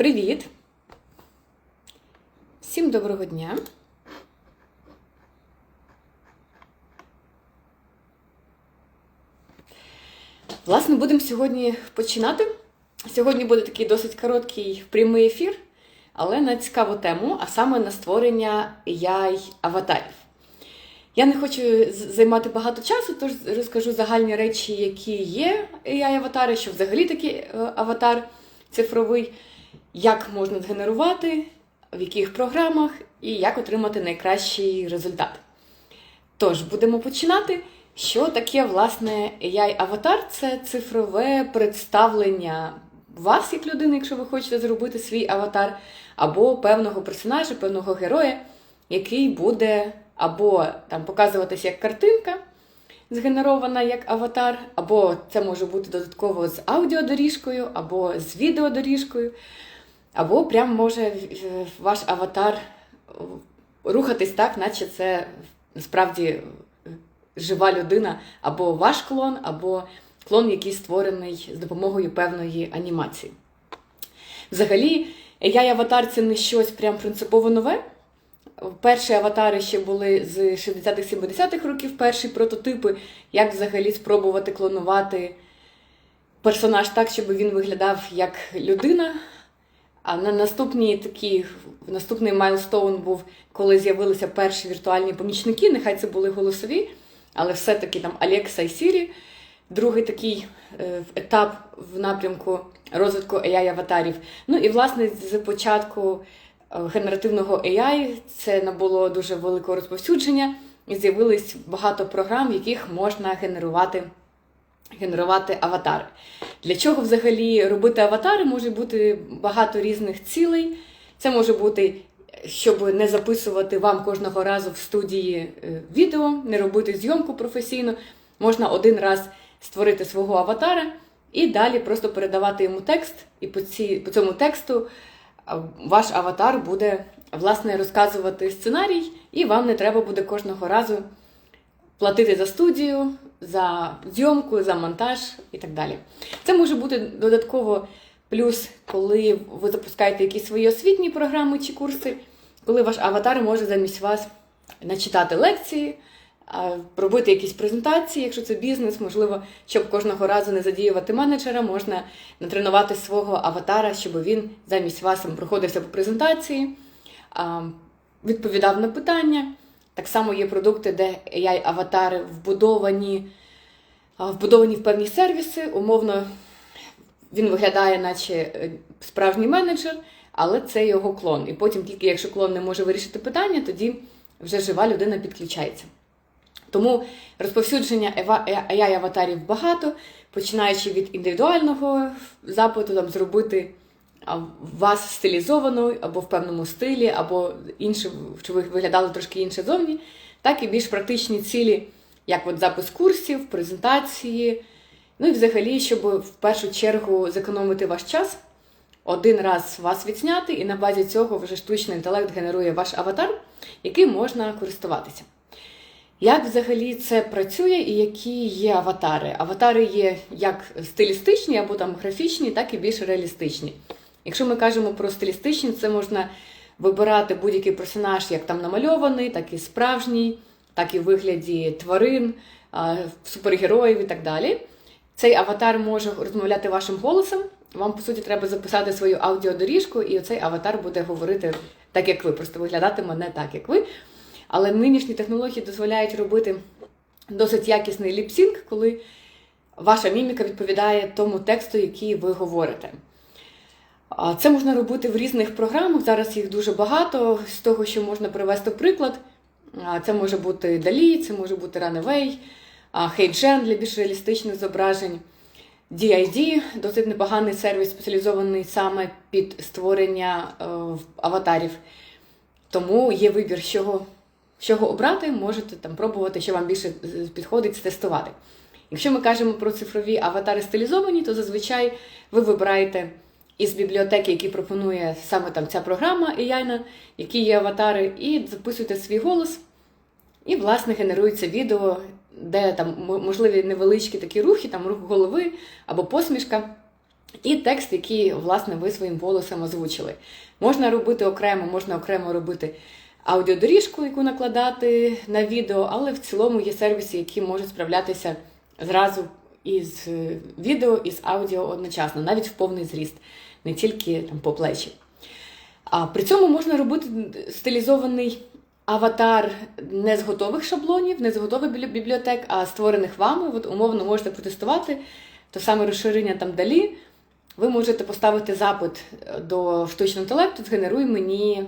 Привіт! Всім доброго дня! Власне, будемо сьогодні починати. Сьогодні буде такий досить короткий прямий ефір, але на цікаву тему, а саме на створення AI-аватарів. Я не хочу займати багато часу, тож розкажу загальні речі, які є AI-аватари, що взагалі такий е, аватар цифровий, як можна згенерувати, в яких програмах і як отримати найкращий результат. Тож, будемо починати. Що таке, власне, AI-аватар? Це цифрове представлення вас як людини, якщо ви хочете зробити свій аватар, або певного персонажа, певного героя, який буде або там показуватися як картинка, згенерована як аватар, або це може бути додатково з аудіодоріжкою, або з відеодоріжкою, або прям може ваш аватар рухатись так, наче це насправді жива людина, або ваш клон, або клон, який створений з допомогою певної анімації. Взагалі, AI-аватар це не щось прям принципово нове. Перші аватари ще були з 60-х-70-х років, перші прототипи, як взагалі спробувати клонувати персонаж так, щоб він виглядав як людина. А на наступні такі, наступний майлстоун був, коли з'явилися перші віртуальні помічники. Нехай це були голосові, але все-таки там Alexa і Siri. Другий такий е, етап в напрямку розвитку AI-аватарів. Ну і власне з початку е, генеративного AI це набуло дуже великого розповсюдження, і з'явилось багато програм, в яких можна генерувати генерувати аватари. Для чого взагалі робити аватари? Може бути багато різних цілей. Це може бути, щоб не записувати вам кожного разу в студії е, відео, не робити зйомку професійно. Можна один раз створити свого аватара і далі просто передавати йому текст, і по, ці, по цьому тексту ваш аватар буде власне розказувати сценарій, і вам не треба буде кожного разу платити за студію, за зйомку, за монтаж і так далі. Це може бути додатково плюс, коли ви запускаєте якісь свої освітні програми чи курси, коли ваш аватар може замість вас начитати лекції, робити якісь презентації, якщо це бізнес, можливо, щоб кожного разу не задіювати менеджера, можна натренувати свого аватара, щоб він замість вас проходився по презентації, відповідав на питання. Так само є продукти, де AI-аватари вбудовані, вбудовані в певні сервіси. Умовно, він виглядає, наче е, справжній менеджер, але це його клон. І потім, тільки якщо клон не може вирішити питання, тоді вже жива людина підключається. Тому розповсюдження AI-аватарів багато, починаючи від індивідуального запиту, там зробити вас стилізовано або в певному стилі, або інше, щоб ви виглядали трошки інше зовні, так і більш практичні цілі, як от запис курсів, презентації. Ну і взагалі, щоб в першу чергу зекономити ваш час, один раз вас відзняти, і на базі цього вже штучний інтелект генерує ваш аватар, яким можна користуватися. Як взагалі це працює і які є аватари? Аватари є як стилістичні або там графічні, так і більш реалістичні. Якщо ми кажемо про стилістичні, це можна вибирати будь-який персонаж, як там намальований, так і справжній, так і в вигляді тварин, супергероїв і так далі. Цей аватар може розмовляти вашим голосом. Вам, по суті, треба записати свою аудіодоріжку, і цей аватар буде говорити так, як ви, просто виглядатиме не так, як ви. Але нинішні технології дозволяють робити досить якісний ліпсінг, коли ваша міміка відповідає тому тексту, який ви говорите. Це можна робити в різних програмах. Зараз їх дуже багато. З того, що можна привести приклад, це може бути Dali, це може бути Runaway, HeyGen для більш реалістичних зображень. DID досить непоганий сервіс, спеціалізований саме під створення е, аватарів. Тому є вибір, чого, чого обрати, можете там пробувати, що вам більше е, підходить, тестувати. Якщо ми кажемо про цифрові аватари стилізовані, то зазвичай ви вибираєте із бібліотеки, які пропонує саме там ця програма AI, які є аватари, і записуєте свій голос, і, власне, генерується відео, де там можливі невеличкі такі рухи, там рух голови або посмішка. і текст, який, власне, ви своїм голосом озвучили. Можна робити окремо, можна окремо робити аудіодоріжку, яку накладати на відео, але в цілому є сервіси, які можуть справлятися зразу із е, відео і з аудіо одночасно, навіть в повний зріст, не тільки там, по плечі. А при цьому можна робити стилізований аватар не з готових шаблонів, не з готових бібліотек, а створених вами. От умовно можете протестувати то саме розширення там далі. Ви можете поставити запит е, до штучного інтелекту, згенеруй мені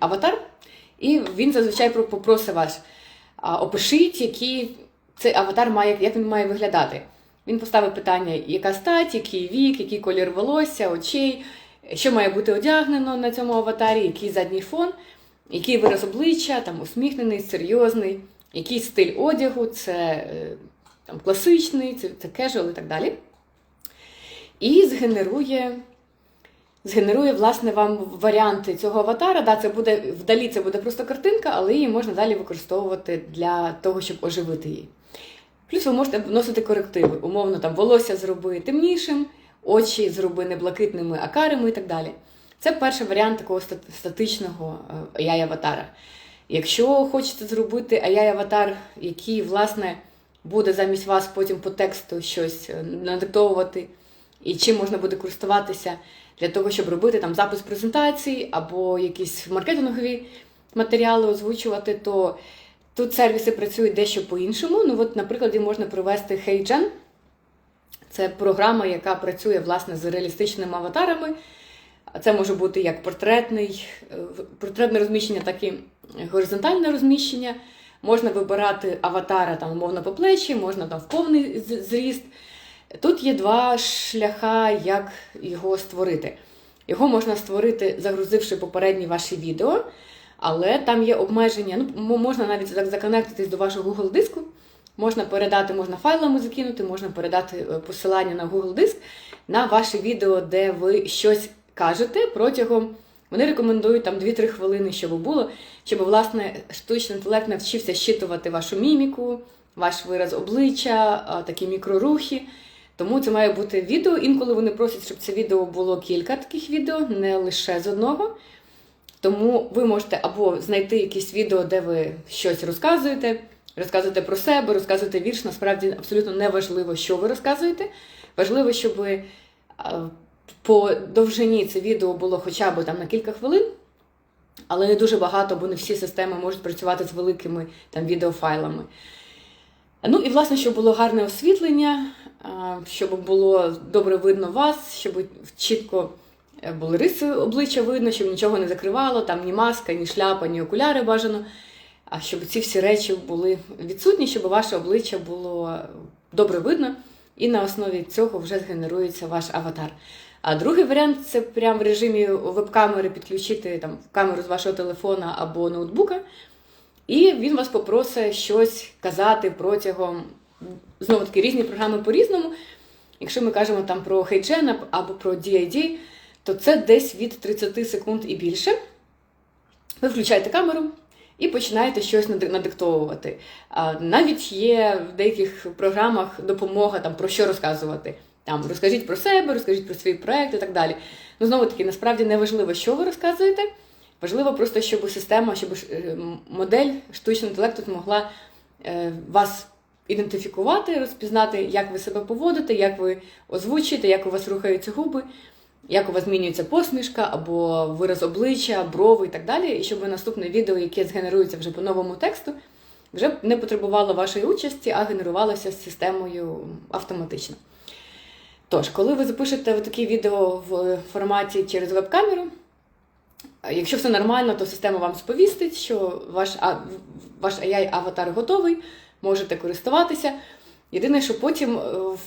аватар, і він зазвичай попросить вас. Опишіть, який цей аватар має, як він має виглядати. Він поставить питання, яка стать, який вік, який колір волосся, очей, що має бути одягнено на цьому аватарі, який задній фон, який вираз обличчя, там усміхнений, серйозний, який стиль одягу, це е, там, класичний, це, це casual і так далі. І згенерує, згенерує, власне, вам варіанти цього аватара. Да, це буде, вдалі це буде просто картинка, але її можна далі використовувати для того, щоб оживити її. Плюс ви можете вносити корективи. Умовно, там волосся зроби темнішим, очі зроби не блакитними, а карими і так далі. Це перший варіант такого статичного е, AI-аватара. Якщо хочете зробити AI-аватар, який, власне, буде замість вас потім по тексту щось е, надиктовувати, і чим можна буде користуватися для того, щоб робити там запис презентацій або якісь маркетингові матеріали озвучувати, то тут сервіси працюють дещо по-іншому. Ну, от, наприклад, можна провести HeyGen. Це програма, яка працює власне з реалістичними аватарами. Це може бути як портретний, е, портретне розміщення, так і горизонтальне розміщення. Можна вибирати аватара там, умовно по плечі, можна там в повний зріст. Тут є два шляха, як його створити. Його можна створити, загрузивши попередні ваші відео, але там є обмеження. Ну, можна навіть так законектитись до вашого Google диску. Можна передати, можна файлами закинути, можна передати е, посилання на Google диск на ваше відео, де ви щось кажете протягом. Вони рекомендують там 2-3 хвилини, щоб було, щоб власне штучний інтелект навчився щитувати вашу міміку, ваш вираз обличчя, такі мікрорухи. Тому це має бути відео. Інколи вони просять, щоб це відео було кілька таких відео, не лише з одного. Тому ви можете або знайти якісь відео, де ви щось розказуєте, розказуєте про себе, розказуєте вірш. Насправді абсолютно не важливо, що ви розказуєте. Важливо, щоб а, по довжині це відео було хоча б там на кілька хвилин, але не дуже багато, бо не всі системи можуть працювати з великими там відеофайлами. Ну і власне, щоб було гарне освітлення, щоб було добре видно вас, щоб чітко е, були риси обличчя видно, щоб нічого не закривало, там ні маска, ні шляпа, ні окуляри бажано. А щоб ці всі речі були відсутні, щоб ваше обличчя було добре видно, і на основі цього вже згенерується ваш аватар. А другий варіант це прямо в режимі веб-камери підключити там камеру з вашого телефона або ноутбука, і він вас попросить щось казати протягом знову таки різні програми по-різному. Якщо ми кажемо там про HeyGen або про DID, то це десь від 30 секунд і більше. Ви включаєте камеру і починаєте щось надиктовувати. Навіть є в деяких програмах допомога там про що розказувати. Там розкажіть про себе, розкажіть про свій проект і так далі. Ну, знову таки, насправді не важливо, що ви розказуєте. Важливо просто, щоб система, щоб е, модель штучного інтелекту змогла е, вас ідентифікувати, розпізнати, як ви себе поводите, як ви озвучуєте, як у вас рухаються губи, як у вас змінюється посмішка або вираз обличчя, брови і так далі. І щоб наступне відео, яке згенерується вже по новому тексту, вже не потребувало вашої участі, а генерувалося з системою автоматично. Тож, коли ви запишете таке відео в форматі через веб-камеру, якщо все нормально, то система вам сповістить, що ваш, ваш AI-аватар готовий, можете користуватися. Єдине, що потім е,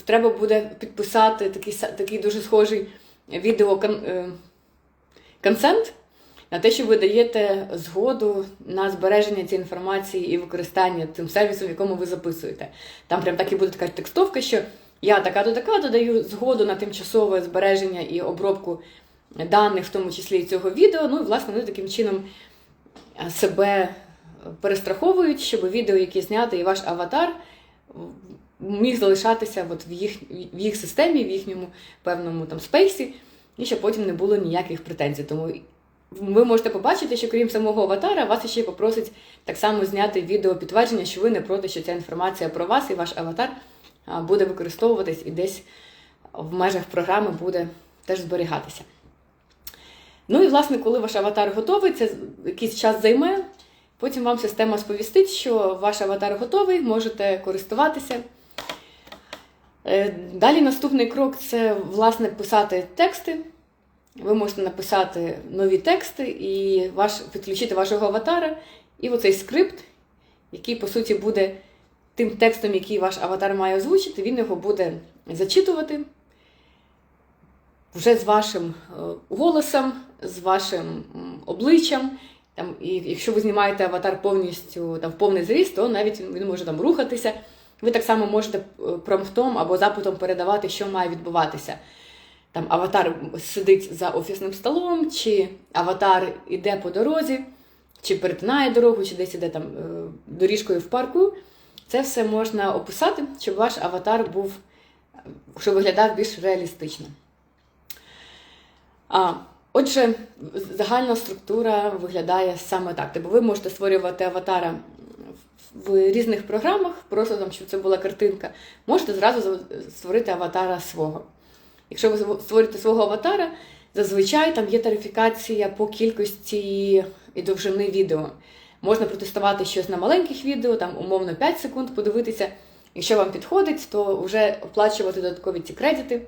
треба буде підписати такий, такий дуже схожий відео кон- е, на те, що ви даєте згоду на збереження цієї інформації і використання тим сервісом, в якому ви записуєте. Там прям так і буде така текстовка, що я така-то така-то даю згоду на тимчасове збереження і обробку даних, в тому числі і цього відео. Ну і власне вони таким чином е, себе перестраховують, щоб відео, яке зняти, і ваш аватар міг залишатися от в, їх, в їх системі, в їхньому певному там спейсі, і щоб потім не було ніяких претензій. Тому ви можете побачити, що крім самого аватара, вас ще попросить так само зняти відео підтвердження, що ви не проти, що ця інформація про вас і ваш аватар буде використовуватись і десь в межах програми буде теж зберігатися. Ну і, власне, коли ваш аватар готовий, це якийсь час займе. Потім вам система сповістить, що ваш аватар готовий, можете користуватися. Е, далі наступний крок це, власне, писати тексти. Ви можете написати нові тексти і ваш, підключити вашого аватара. І оцей скрипт, який, по суті, буде тим текстом, який ваш аватар має озвучити, він його буде зачитувати вже з вашим е, голосом, з вашим обличчям. Там, І якщо ви знімаєте аватар повністю там, в повний зріст, то навіть він може там рухатися. Ви так само можете е, промптом або запитом передавати, що має відбуватися. Там Аватар сидить за офісним столом, чи аватар іде по дорозі, чи перетинає дорогу, чи десь іде там е, доріжкою в парку. Це все можна описати, щоб ваш аватар був, щоб виглядав більш реалістично. А, Отже, загальна структура виглядає саме так. Тобто ви можете створювати аватара в різних програмах, просто там, щоб це була картинка, можете зразу створити аватара свого. Якщо ви створюєте свого аватара, зазвичай там є тарифікація по кількості і довжини відео. Можна протестувати щось на маленьких відео, там умовно 5 секунд, подивитися. Якщо вам підходить, то вже оплачувати додаткові ці кредити.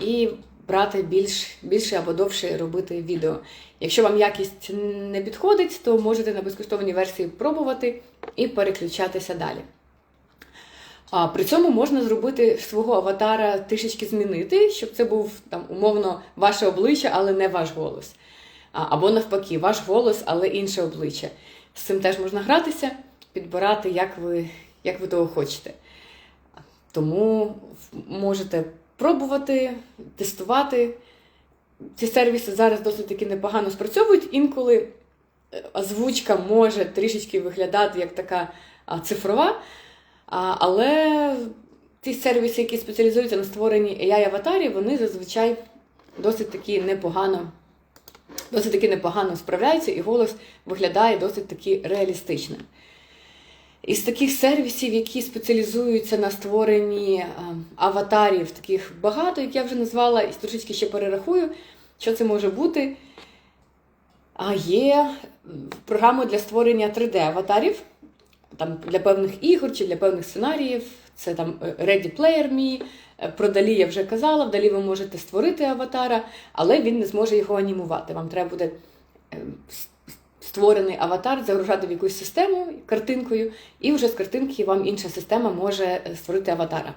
І брати більш, більше або довше робити відео. Якщо вам якість не підходить, то можете на безкоштовній версії пробувати і переключатися далі. А При цьому можна зробити свого аватара трішечки змінити, щоб це був там умовно ваше обличчя, але не ваш голос. Або навпаки, ваш голос, але інше обличчя. З цим теж можна гратися, підбирати, як ви, як ви того хочете. Тому можете пробувати, тестувати. Ці сервіси зараз досить таки непогано спрацьовують. Інколи е, озвучка може трішечки виглядати як така цифрова. Але ті сервіси, які спеціалізуються на створенні AI-аватарів, вони зазвичай досить таки непогано досить таки непогано справляються, і голос виглядає досить таки реалістичним. Із таких сервісів, які спеціалізуються на створенні е, аватарів, таких багато, як я вже назвала, і трошечки ще перерахую, що це може бути. А є програми для створення 3D-аватарів там, для певних ігор чи для певних сценаріїв. Це там е, Ready Player Me. Е, про Далі я вже казала, вдалі ви можете створити аватара, але він не зможе його анімувати. Вам треба буде створений аватар, загружати в якусь систему картинкою, і вже з картинки вам інша система може е, створити аватара.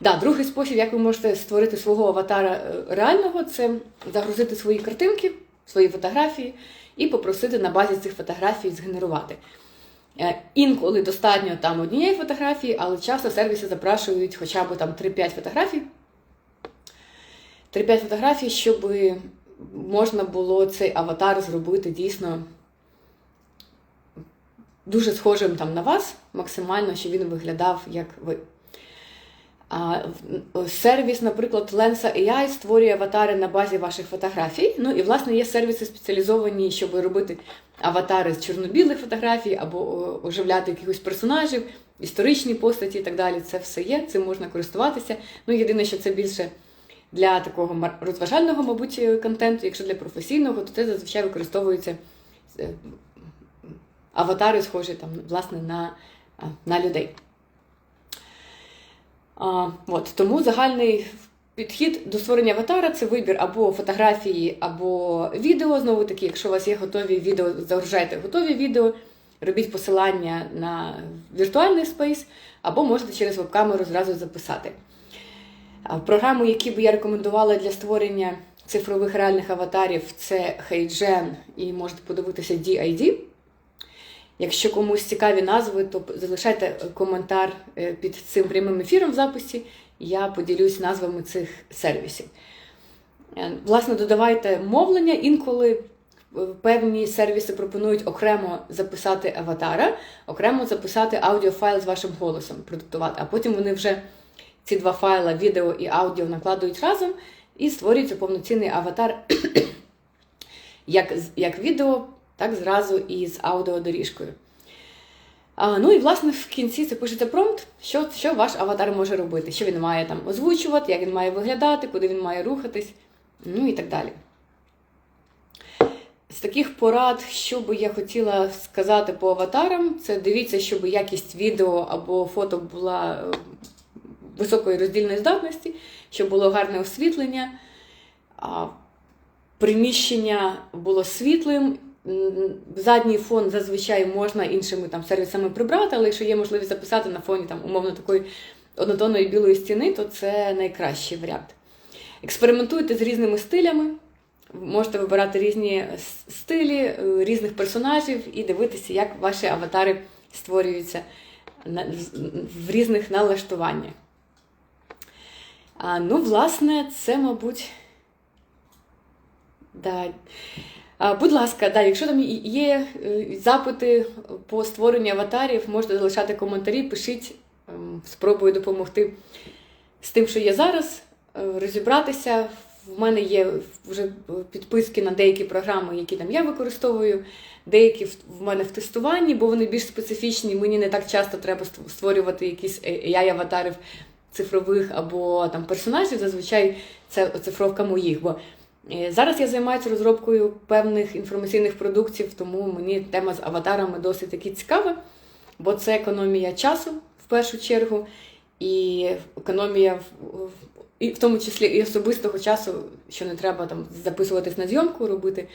Да, Другий спосіб, як ви можете створити свого аватара е, реального, це загрузити свої картинки, свої фотографії і попросити на базі цих фотографій згенерувати. Е, інколи достатньо там однієї фотографії, але часто сервіси запрашують хоча б там 3-5 фотографій. 3-5 фотографій, щоб можна було цей аватар зробити дійсно дуже схожим там на вас, максимально, щоб він виглядав як ви. А, Сервіс, наприклад, Lensa AI створює аватари на базі ваших фотографій. Ну і, власне, є сервіси спеціалізовані, щоб робити аватари з чорно-білих фотографій або оживляти якихось персонажів, історичні постаті і так далі. Це все є, цим можна користуватися. Ну, єдине, що це більше для такого розважального, мабуть, контенту, якщо для професійного, то це зазвичай використовується е, аватари схожі там, власне, на, на людей. А, от, Тому загальний підхід до створення аватара це вибір або фотографії, або відео. Знову таки, якщо у вас є готові відео, загружайте готові відео, робіть посилання на віртуальний спейс, або можете через веб-камеру зразу записати. Програму, які би я рекомендувала для створення цифрових реальних аватарів, це HeyGen і можете подивитися DID. Якщо комусь цікаві назви, то залишайте коментар е, під цим прямим ефіром в записі, я поділюсь назвами цих сервісів. Е, власне, додавайте мовлення, інколи певні сервіси пропонують окремо записати аватара, окремо записати аудіофайл з вашим голосом, продиктувати, а потім вони вже ці два файла, відео і аудіо, накладують разом і створюється повноцінний аватар як, як відео, так зразу і з аудіодоріжкою. Ну і власне в кінці це пишеться промпт, що, що ваш аватар може робити, що він має там озвучувати, як він має виглядати, куди він має рухатись, ну і так далі. З таких порад, що би я хотіла сказати по аватарам, це дивіться, щоб якість відео або фото була е, високої роздільної здатності, щоб було гарне освітлення, приміщення було світлим. Задній фон зазвичай можна іншими там сервісами прибрати, але якщо є можливість записати на фоні там умовно такої однотонної білої стіни, то це найкращий варіант. Експериментуйте з різними стилями, можете вибирати різні стилі, е, різних персонажів і дивитися, як ваші аватари створюються в різних налаштуваннях. А, ну, власне, це, мабуть. Да. Будь ласка, да, якщо там є е, запити по створенню аватарів, можете залишати коментарі, пишіть, ем, спробую допомогти з тим, що є зараз, е, розібратися. В мене є вже підписки на деякі програми, які там я використовую, деякі в мене в тестуванні, бо вони більш специфічні. Мені не так часто треба створювати якісь AI-аватарів цифрових або там персонажів. Зазвичай це оцифровка моїх. Бо е, зараз я займаюся розробкою певних інформаційних продуктів, тому мені тема з аватарами досить таки цікава, бо це економія часу в першу чергу, і економія і в тому числі і особистого часу, що не треба там записуватись на зйомку, робити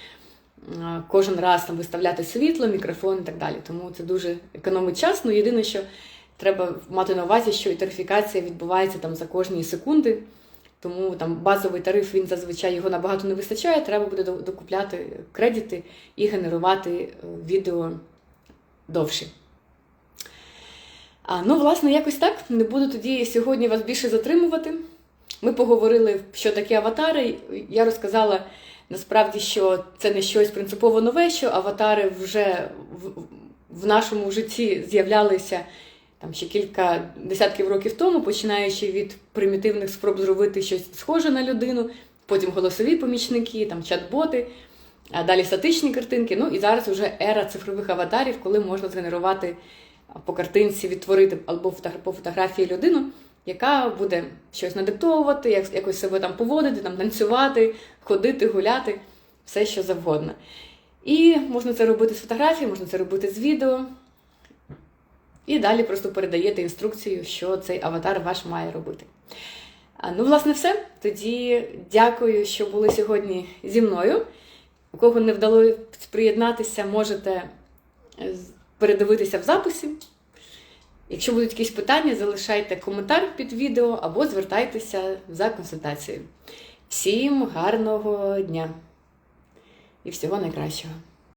кожен раз там виставляти світло, мікрофон і так далі. Тому це дуже економить час. Ну єдине, що треба мати на увазі, що тарифікація відбувається там за кожні секунди. Тому там базовий тариф він зазвичай його набагато не вистачає. Треба буде докупляти кредити і генерувати е, відео довше. А, ну, власне, якось так. Не буду тоді сьогодні вас більше затримувати. Ми поговорили, що таке аватари. Я розказала насправді, що це не щось принципово нове, що аватари вже в, в нашому житті з'являлися там ще кілька десятків років тому, починаючи від примітивних спроб зробити щось схоже на людину, потім голосові помічники, там чат-боти, а далі статичні картинки. Ну і зараз вже ера цифрових аватарів, коли можна згенерувати по картинці, відтворити або по фотографії людину, яка буде щось надиктовувати, як- якось себе там поводити, там танцювати, ходити, гуляти, все що завгодно. І можна це робити з фотографії, можна це робити з відео. І далі просто передаєте інструкцію, що цей аватар ваш має робити. Ну, власне, все. Тоді дякую, що були сьогодні зі мною. У кого не вдалося приєднатися, можете е, передивитися в записі. Якщо будуть якісь питання, залишайте коментар під відео або звертайтеся за консультацією. Всім гарного дня і всього найкращого!